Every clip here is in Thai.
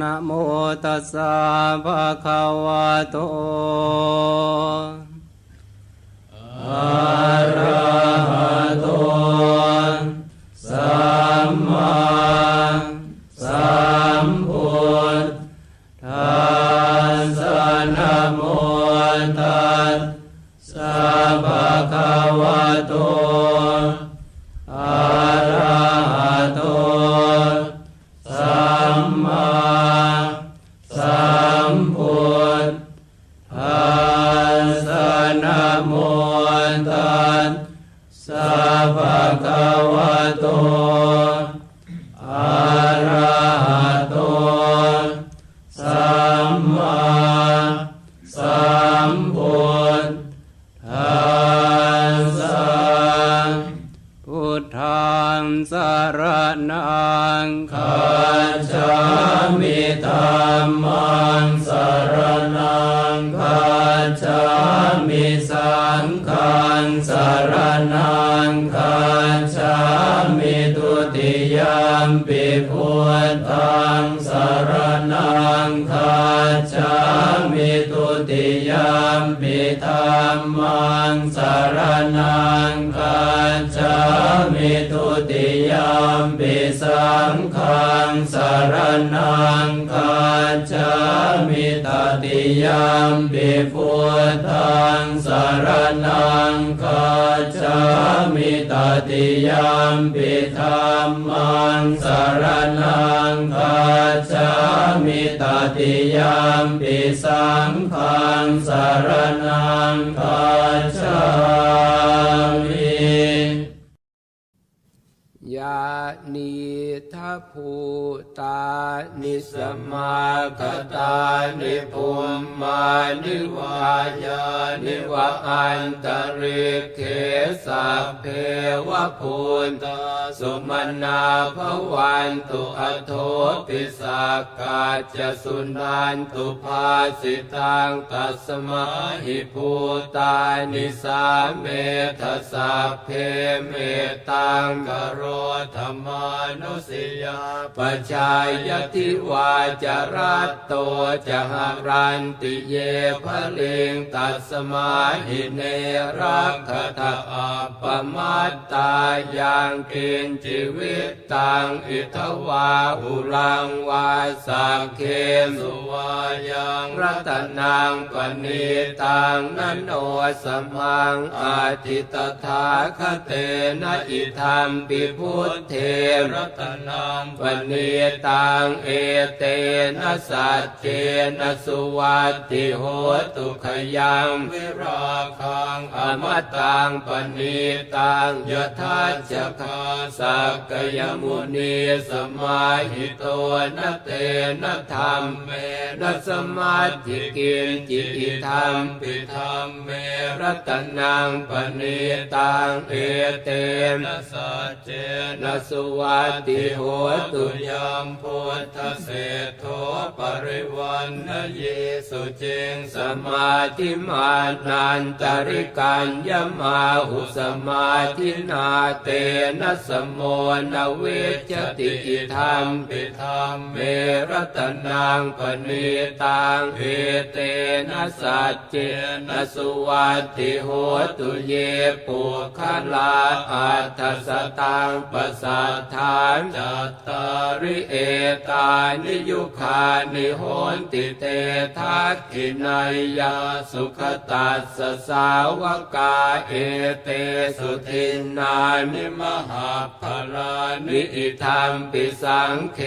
นะโมตัสสะภะคะวะโต สัมพุทธัสสะพุทธังสารนังคัจฉามิธัมมังสารนังคัจฉามิสังฆังสารนังคัจฉามิ ยมปิพุทธังสารนังคัจามิทุติยมปิธรรมังสารนังคัจามิทุติยมปิสังฆังสารนังคัจามิตติยมปิพุทธังสารนังคัจา มิตติยามปิธรรมังสารนังคัจามิตติยามปิสังฆังสารนังคัจามิ ภูตานิสมาคตานิภูมมานิวายานิวะอันตริเขสัพเพวะพูนตาสุมนาภวันตุอโทปิสักกาจสุนันตุภาสิตังตัสมาหิภูตานิสาเมทสัพเพเมตังกโรธรรมานุสิปชายติวาจารัตโตจะหารันติเยภลิงตัสมาหิเนรักขตาอัปปมัตตายังกินชีวิตตังอิทวาอุลังวาสังเคสุวายังรัตนังปณิตังนันโนสมังอาทิตถาคเตนะอิธรรมปิพุทเทรัตนังปณิตังเอเตนะสัจเจนะสุวัตติโหตุขยังวิราคังอมตังปณิตังยทัจจคาสักกยมุนีสมาหิโตนะเตนะธรรมเมนะสมาธิกินจิติธรรมปิธรรมเมรัตนังปณิตังเอเตนะสัจเจนะสุวัตติโหตุยามพุทธเศรโทปริวันนเยสุเจงสมาธิมานันตริกัญญมาหุสมาธินาเตนะสมโมนเวชติอิธรรมปิธรรมเมรตนังปณิตังเอเตนะสัจเจนะสุวัตติโหตุเยปุคลาอัตสตังปสัทธานจตาริเอตานิยุคานิโหนติเตทักขินายยาสุขตัสสสาวกาเอเตสุทินนานิมหาภลานิอิธรรมปิสังเค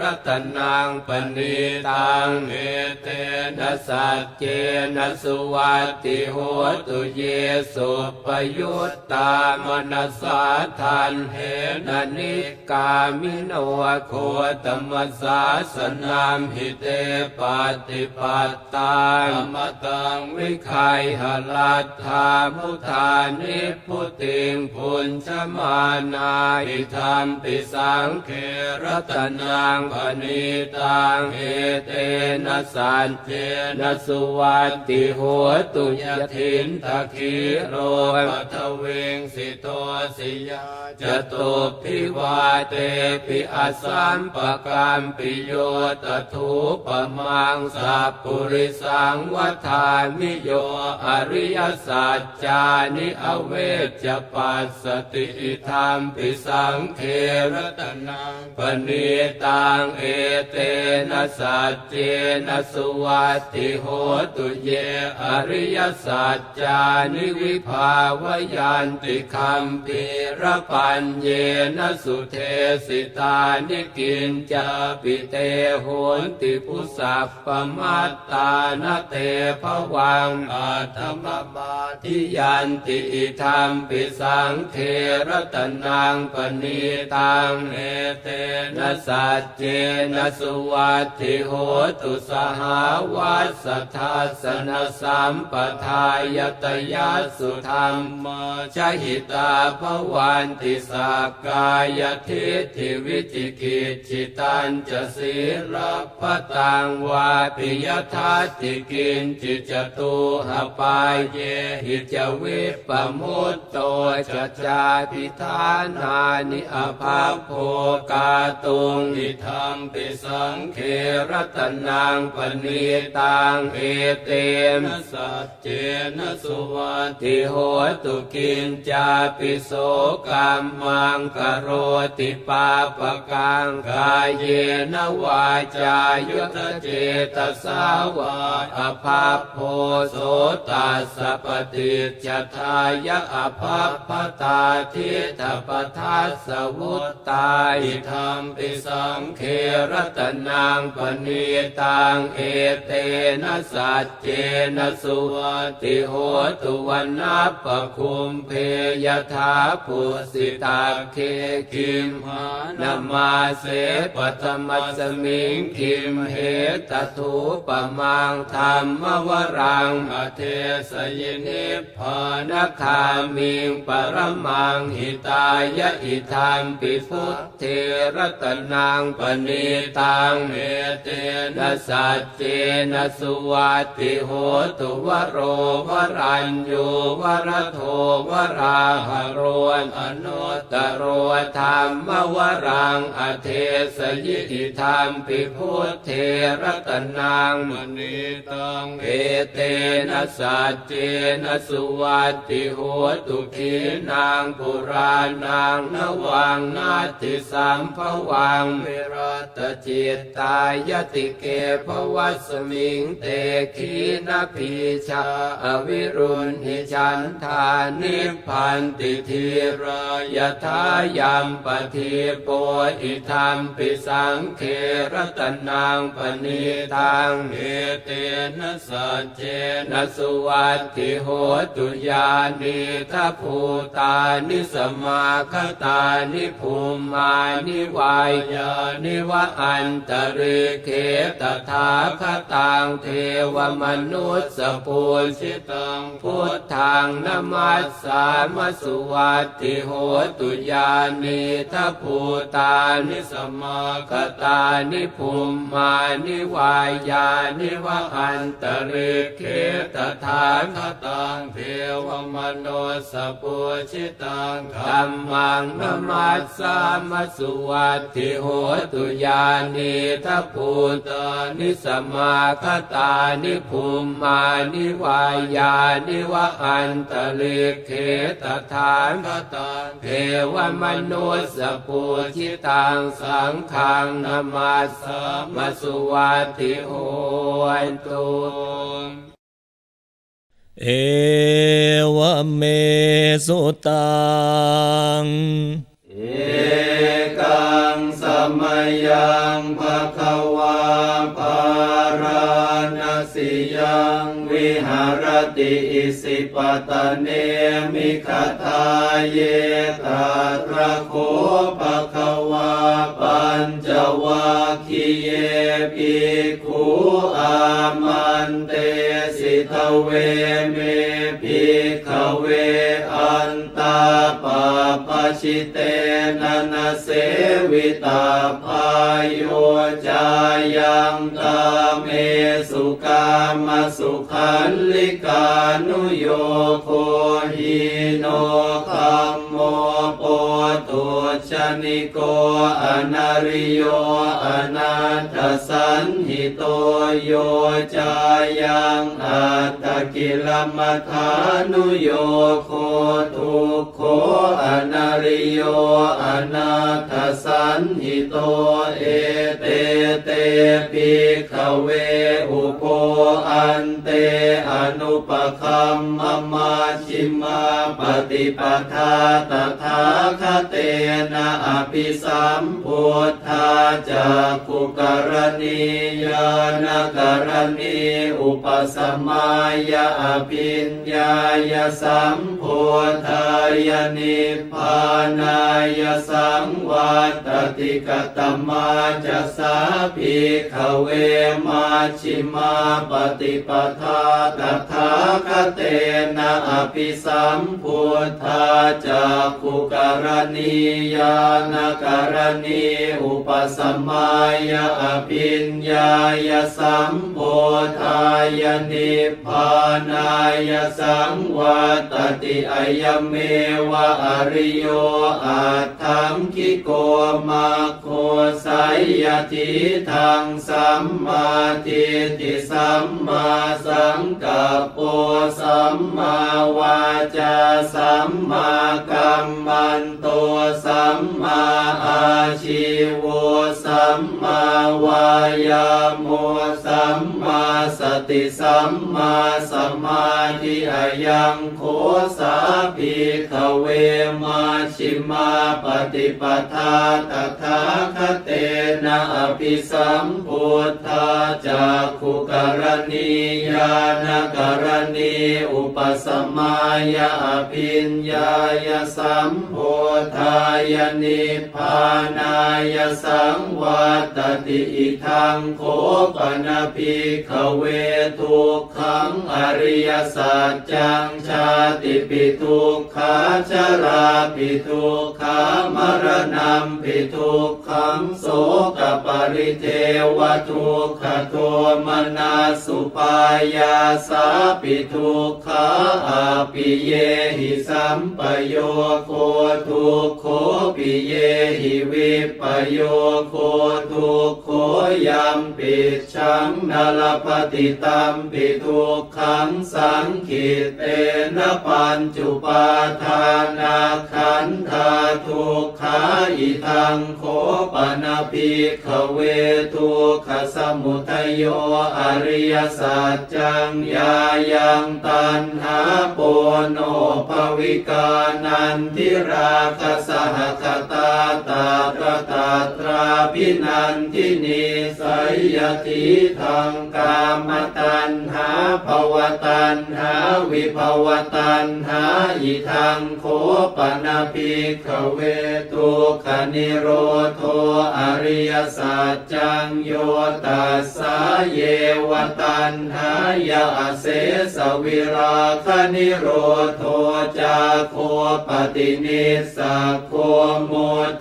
รัตนังปณิตังเอเตนะสัจเจนะสุวัติโหตุเยสุปยุตตามนัสสาทันเหนนิกามิโนโคตมัสสาสนามหิเตปฏิปัตตังมตังวิคัยหลัตถามุทานิพุติงพุญชมานาอิธรรมปิสังเครัตนังปณิตังเอเตนะสันเจนะสุวัตติหัวตุยทินตะคีโรปัทเวงสิโตสิยาจตุพิวาเตปิปิอสัมปกรรมปิโยตถูปมังสัพปุริสังวัฏามิโยอริยสัจจานิอเวจปัสสติธรรมปิสังเครตนังปณิตังเอเตนะสัจเจนะสุวัติโหตุเยอริยสัจจานิวิภาวยันติคัมภีระปัญเยนะสุเทสิตตานิกินจาปิเตโหนติพุสัพปมัตตานเตภวังอาธรรมมาทิยันติธรรมปิสังเครตนังปณิตังเอเตนะสัจเจนะสุวัติโหตุสหาวัสสัสนสัมปทายตยัสสุธรรมชหิตาภวันติสักกายทิฏฐิวิจิกิจจิตันจะศีลพตังวาปิยทัตติกินจิจตุหปายเยหิจวิปปมุตโตจจาพิธานานิอภาโภกาตุงอิธรรมปิสังเครตนังปณิตังเอเตนะสัจเจนะสุวัตติโหตุกินจาปิโสกรรมังกโรติปาปกังกายเยนวาจายุทธเจตสาวาอภาพโพโสตัสสปฏิจทายะอภาพตาทิตปทัสสวุตตาอิธรรมปิสังเครตนังปณิตังเอเตนะสัจเจนะสุวัติโหตุวันนัปปคุมเพยถาปุสิตาเคคิมหานามาเสปธรรมสมิงคิมเหตถูปมังธรรมวรังอเทสยนิพานคามิงปรมังหิตายะอิธรรมปิพุทเทรตนังปณิตังเอเตนะสัจเจนะสุวัติโหตุวโรวรัญญูวรโทวราหโรนอนุตตโรธรรมวรัังอเทสยิธิธรรมปิพุทเทรตนังมณีตังเอเตนะสัจเจนะสุวัตติโหตุขีนางปุรานังนวังนาติสัมภวังเวรตจิตตายติเกภวัสมิงเตขีนาพีชาอวิรุณหิฉันทานิพพันติทีรายทายัมปทีโปอิธรรมปิสังเครตนังปณิตังเอเตนะสัจเจนะสุวัตติโหตุยานิทัพูตานิสมาคตานิภูมานิวายานิวะอันตริเคตถาคตังเทวมนุสสปูชิตังพุทธังนมัสสามสุวัตติโหตุยานิทัพภูตานิสมาคตานิภูมานิวายานิวะอันตริเคตถาคตังเทวมนุสปูชิตังธัมมังนมัสสามสุวัติโหตุยานิทัพภูตานิสมาคตานิภูมานิวายานิวะอันตริเคตถาคตังเทวมนุสปูชิตังสังฆังนมัสสามสุวัตติโหตุเอวเมสุตัง เอกังสมยังภะคะวาปาราณ สิยังวิหารติอิสิปตเนมิคทาเยตาตระโคปะคะวาปัญจวัคคีเยปิคูอามันเตสิทเวเมภิกขเว ปาปชิเตนะนะเสวิตาพายโยจายังตาเมสุกามสุขันลิกานุโยโคหิโนคัมโมโปตุชนิโกอนาริโยอนาถสันหิโตโยจายังอัตตกิลมัฐานุโยโคทุกโค อนาริโยอนาถสันหิโตเอเตเตปิขเวอุโปอันเตอนุปคัมมมาชิมาปฏิปทาตถาคเตนะอภิสัมพุทธาจากกุกรณียานกรณีอุปสมายาอภิญญายสัมพุทธายนิพพานายสังวัตติกตมาจะสาภิกขเวมาชิมาปฏิปทาตถาคเตนะอภิสัมพุทธาจากขุกรณียานกรณีอุปสมายอภิญญายสัมพุทธายนิพพานายสังวัตติอายเมววะอริโยอาทังคิโกมาโคสายยติทางสัมมาทิฏฐิสัมมาสังกัปโปสัมมาวาจาสัมมากัมมันโตสัมมาอาชีโวส มมาวายาโมสัมมาสติสัมมาสมาธิอายังโคสาภิกขเวมาชิมาปฏิปทาตถาคเตนะอภิสัมพุทธาจากขุกรณียานกรณีอุปสมายาอภิญญายสัมพุทธายนิพานายสังวตติอิทังโคปนภิกขเวทุกขังอริยสัจจังชาติปิทุกขาชราปิทุกขามรณะปิทุกขังโสกปริเทวทุกขโทมนาสุปายาสาปิทุกขาอาปิเยหิสัมปโยโคทุกโคปิเยหิวิปโยโคทุกโคยัมปิชังนลปฏิตัมปิทุกขังสังขิตเตนะปัญจุปาทานาขันธาทุกขาอิทังโคปนาภิขเวทุกขสมุทโยอริยสัจจังยายังตันหาโปโนภวิกานันทิราคสหคตาตาตระตาตราพินันทินีสัยยติทางกามตันหาภวตันหาวิภวตันหาอิทังโคปนาภิกขเวทุกขนิโรโทอริยสัจจังโยตัสสะเยวตันหายาเสสวิราคนิโรโทจาโคปฏินิสสะโคโม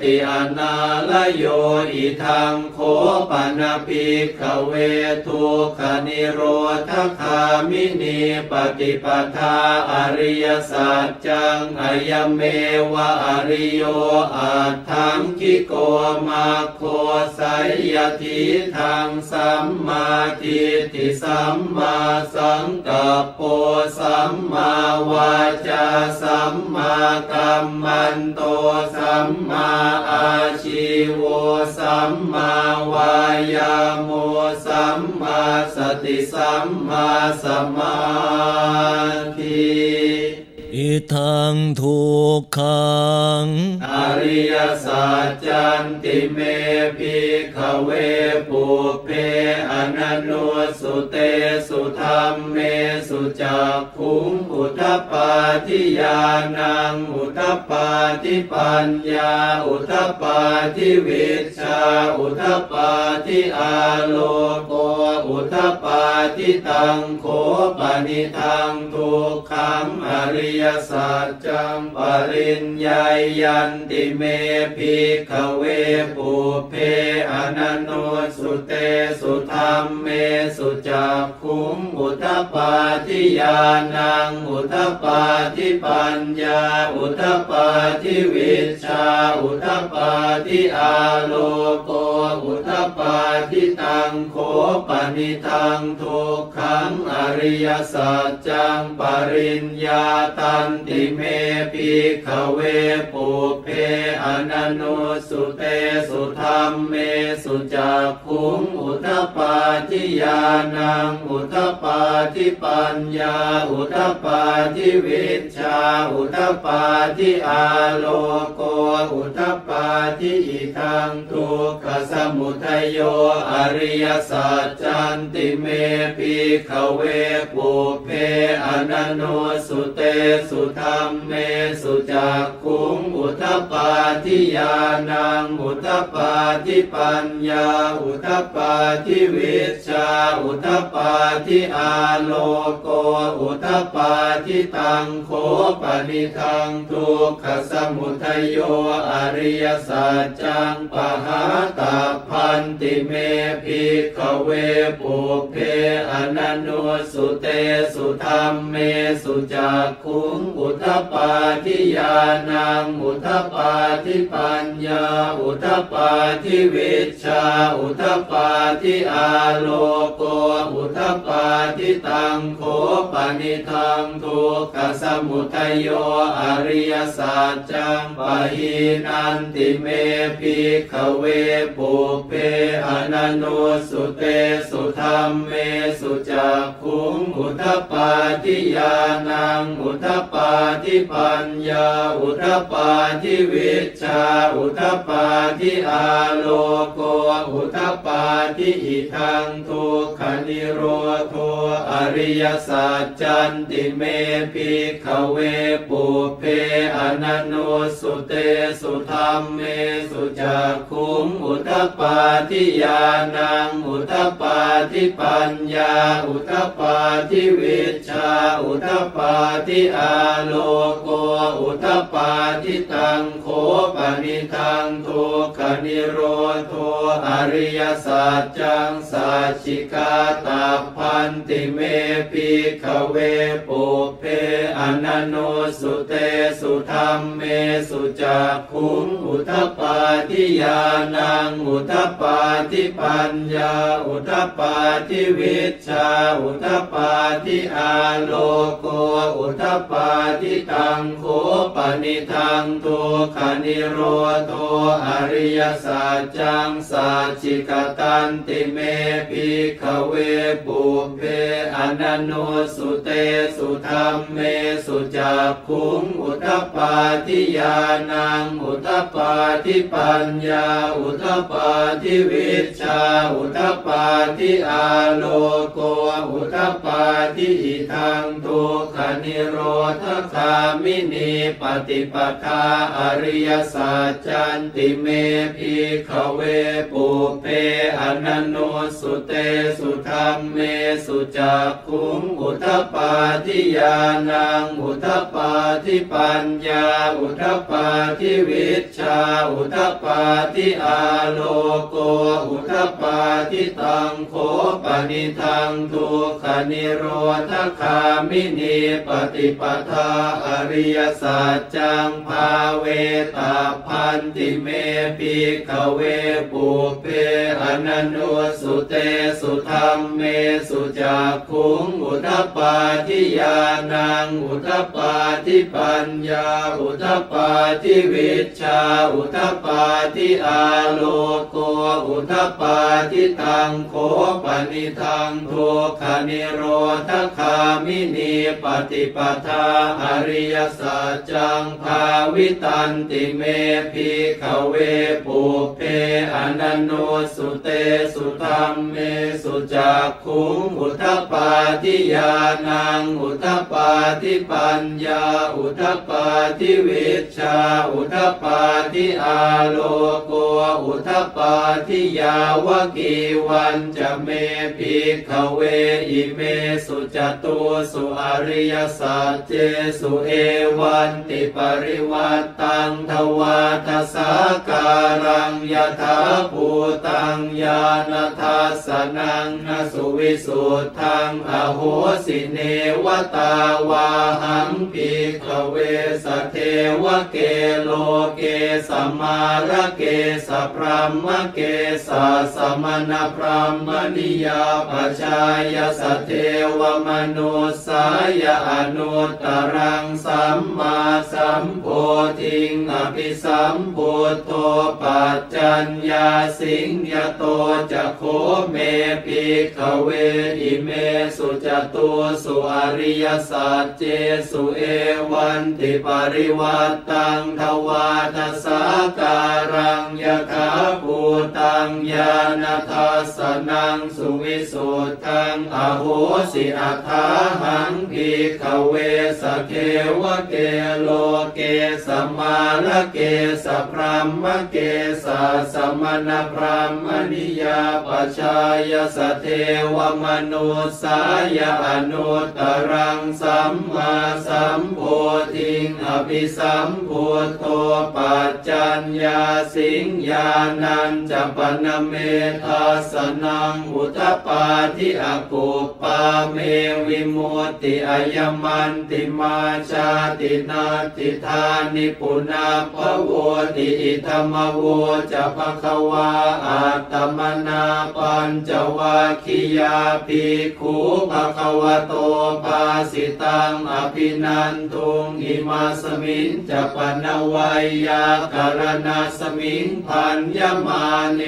ติอนาลโยอิทังโคปนาภิกเวทุกนิโรธคามินีปฏิปทาอริยสัจจังอายเมวะอริโยอาทังคิโกมาโคไสยยทิทางสัมมาทิฏฐิสัมมาสังกัปโปสัมมาวาจาสัมมากัมมันโตสัมมาอาชีโวสัมมาวายาโมสัมมาสติสัมมาสมาธิ อิทังทุกขัง อริยสัจจันติเมพิขเวปุเพอนันโนสุเตสุธรรมเมสุจักขุงอุทปปาทิยานังอุทปปาทิปัญญา อุทปปาทิวิชา อุทปปาทิอาโลโกอุทปปาทิตังโขปนิทังทุกขังอริยสัจจังปริญญายันติเมภิกขเวปุเพอนันโนสุเตสุธรรมเมสุจักขุงอุทปาทิยานังอุทปาทิปัญญา อุทปาทิวิชชาอุทปาทิอาโลโกอุทปาทิตังโขปนิทังทุกขังอริยสัจจังปริญญาตันติเมภิขเวปุเพอนันโนสุเตสุธรรมเมสุจักขุงอุทปปาทิยานังอุทปปาทิปัญญาอุทปปาทิวิชาอุทปปาทิอาโลโกอุทปปาทิอิทังทุกขสมุทัยโยอริยสัจจันติเมภิขเวปุเพอนันโนสุเตสุธรรมเมสุจักขุงอุทปปาทิยานังอุทปปาทิปัญญา อุทปปาทิวิชชาอุทปปาทิอาโลโก อุทปปาทิตังโขปนิทังทุกขสมุทโยอริยสัจจังปหาตาพันติเมภิกขเวปุเพอนันโนสุเตสุธรรมเมสุจักขุงอุทปปาทิยานังอุทปปาทิปัญญา อุทปปาทิวิชา อุทปปาทิอาโลโก อุทปปาทิตังโขปนิทังทุกขสมุทโยอริยสัจจังปะหินันติเมภิกขเวปุเพอนันโนสุเตสุธรรมเมสุจักขุงอุทปปาทิยานังอุทปปาทิปัญญา อุทปปาทิวิชา อุทปปาทิอาโลโก อุทปปาทิอิทังทุกขนิโรโทอริยสัจจันติเมภิกขเวปุเพอนันโนสุเตสุธรรมเมสุจักขุงอุทปปาทิยานัง อุทปปาทิปัญญา อุทปปาทิวิชา อุทปาทิอาโลโกอุทปาทิตังโข ปนิทังทุกขนิโรโทอริยสัจจังสัจจิกาตาพันติเมภิขเวปุเพอนันโนสุเตสุธรรมเมสุจักขุงอุทปปาทิยานังอุทปปาทิปัญญาอุทปปาทิวิชาอุทปปาทิอาโลโกอุทปปาทิตังโขปนิทังทุกขนิโรโทอริยสัจจังสัจจิกตันติเมภิกขเวปุเพอนันโนสุเตสุธรรมเมสุจักขุงอุทปปาทิยานังอุทปปาทิปัญญาอุทปปาทิวิชาอุทปปาทิอาโลโกอุทปปาทิอิทังทุกขนิโรธคามินีปฏิปทาอริริยสัจจันติเมภิขเวปุเพอนันโนสุเตสุธรรมเมสุจักขุงอุทปาทิยานังอุทปาทิปัญญา อุทปาทิวิชา อุทปาทิอาโลโก อุทปาทิตังโขปนิทังทุกขนิโรธคามินีปฏิปทาอริยสัจจังภาเวตาพันติเมภิกขเวปุเพอนันโนสุเตสุธรรมเมสุจักขุงอุทปปาทิยานังอุทปปาทิปัญญาอุทปปาทิวิชาอุทปปาทิอาโลโกอุทปปาทิตังโคปนิทังทุกขนิโรธคามินีปฏิปทาอริยสัจจังภาวิตันติเมภิขเวปุเพอนันโนสุเตสุธรรมเมสุจักขุงอุทปาทิยานังอุทปาทิปัญญาอุทปาทิวิชชาอุทปาทิอาโลโกอุทปาทิยาวกีวันจะเมภิขเวอิเมสุจตุสุอริยสัจเจสุเอวันติปริวัตตังทวาทสาการังยถาภูตังญาณทัสนังนสุวิสุทธังอโหสิเนวตาวาหังภิกขเวสเทวเกโลเกสมาระเกสพรหมเกสสมณพรหมนิยาปชายสเทวมนุสายอนุตตรังสัมมาสัมโพธิงอภิสัมพุทโธปัจจัญญาสิงยโตจะโคเมภิกขเวอิเมสุจตุสุอริยสัจเจสุเอวันติปริวัตตังทวาทสาการังยถาภูตังญาณทัสนังสุวิสุทังอโหสิอัฏฐาหังภิกขเวสเกวเกโลเกสมาลเกสพรหมเกสสมณพรหมนิยาปชายสเทวมนุสายอนุตรังสัมมาสัมโพธิงอภิสัมพุทโธปัจจัญญาสิงญานันจปนเมทัสนังอุทปาทิอกุปปาเมวิมุตติอายมันติมาชาตินาติธานิปุนาภโวติอิธรรมโวจะภควาอัตตมนาปัญจวัคคียาภิกขุภควโตภาสิตังอภินันทุงอิมาสมิงจะปนวัยยาการณาสมิงพันยมาเน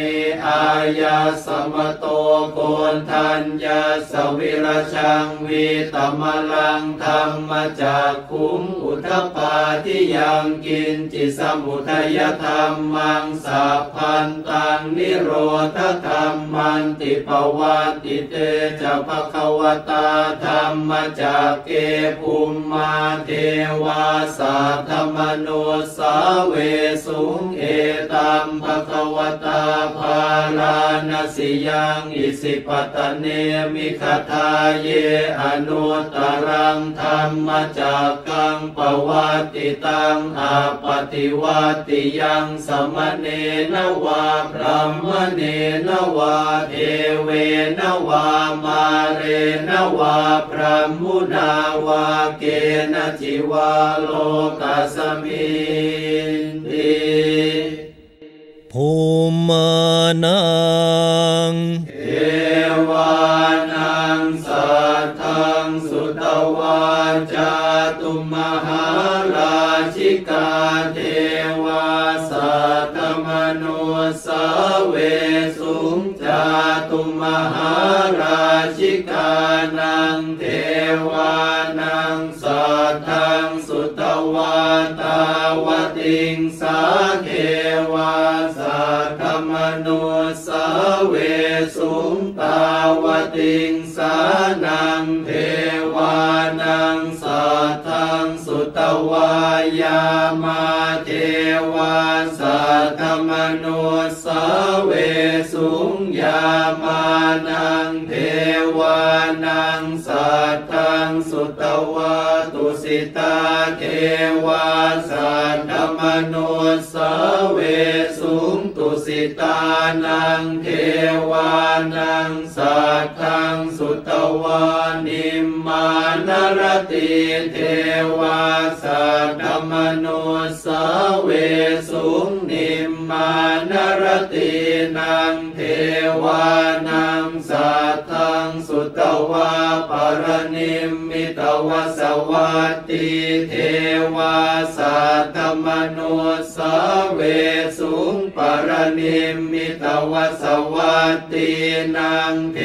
อายาสมโตโกนทัญญาสวิรชังวีตมลังธรรมจากคุงอุทปาทิยังกินจิสมุทัยธรรมังสัพพันตังนิโรธธรรมันติปวัติเตจะภควตาธรรมจากเกภูมิมาเทวาสัทธมโนสาเวสุงเอตัมภควตาภาลานสิยังอิสิปตเนมิคทาเยอนุตรังธรรมจากกังปวัติตังอาปฏิวัติยังสมเนนวาพระมเนนวาเทเวนวามาเรนวาพระมุนาวาเกณจิวาโลกัสมินติภูมานังเอวานังสัทธังสุตวาจาตุมหาราช กาเทวาสัตมนุสาเวสุงจาตุมหาราชิกานังเทวานังสัทังสุตวาตาวติงสา ยามาเทวาสัตมนุสเวสุงยามานังเทวานังสัตตังสุตวะตุสิตาเทวาสัตมนุสเวสุง สิตานังเทวานังสัทธังสุตวานิมมานรติเทวาสัตธมนุสเวสุงนิมมานรตินังเทวานังสัต สุตวาปรนิมมิตวสวัตติเทวาสัตตมนุสเวสุงปรนิมมิตวสวัตตินางเท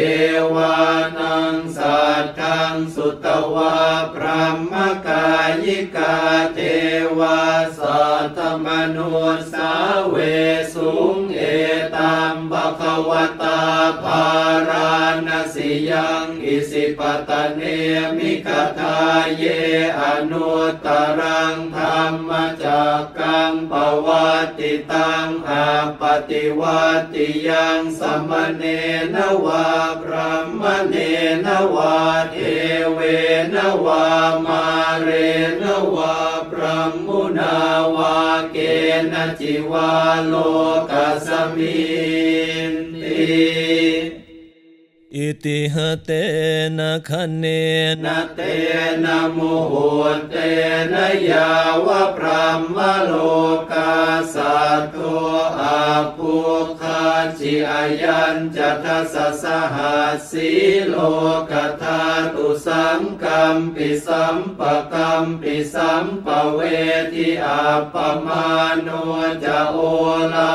วานังสัตตังสุตวาพระมกายิกาเทวาสัตตมนุสเวสุง ตัมภะคะวตาภาราณสิยังอิสิปตะเนมิกทาเยอนุตรังธรรมจักกังปวัตติตังอาปฏิวัติยังสมเนนวาพระมเนนวาเทเวนวามาเรนวา พระมุนาวาเกณจิวาโลกัสมินติ อิติหะเตนะคะเนนะเตนะโมโหเตนะยาวะพรหมโลกาสัตโตอาภูคาจิอายันจัตสสสหัสสีโลกธาตุสังกัมปิสัมปะกัมปิสัมปะเวทิอาปมาโนจะโอลา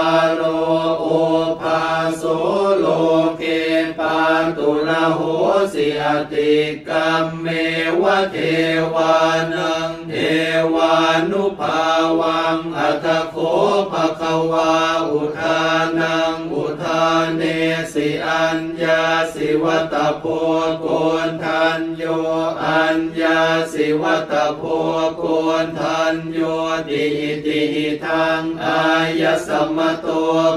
อติกรรมเมวะเทวานังเทวานุภาวังอัตโคภะคะวาอุทานัง เนสิอัญญาสิวัตโพโกนทันโยอัญญาสิวัตโพโกนทันโยติอิติหิทังอายสมโต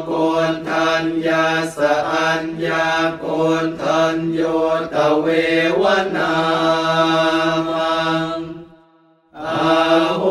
โกนทันยาสอัญญาโกนทันโยตเววนามังอาโห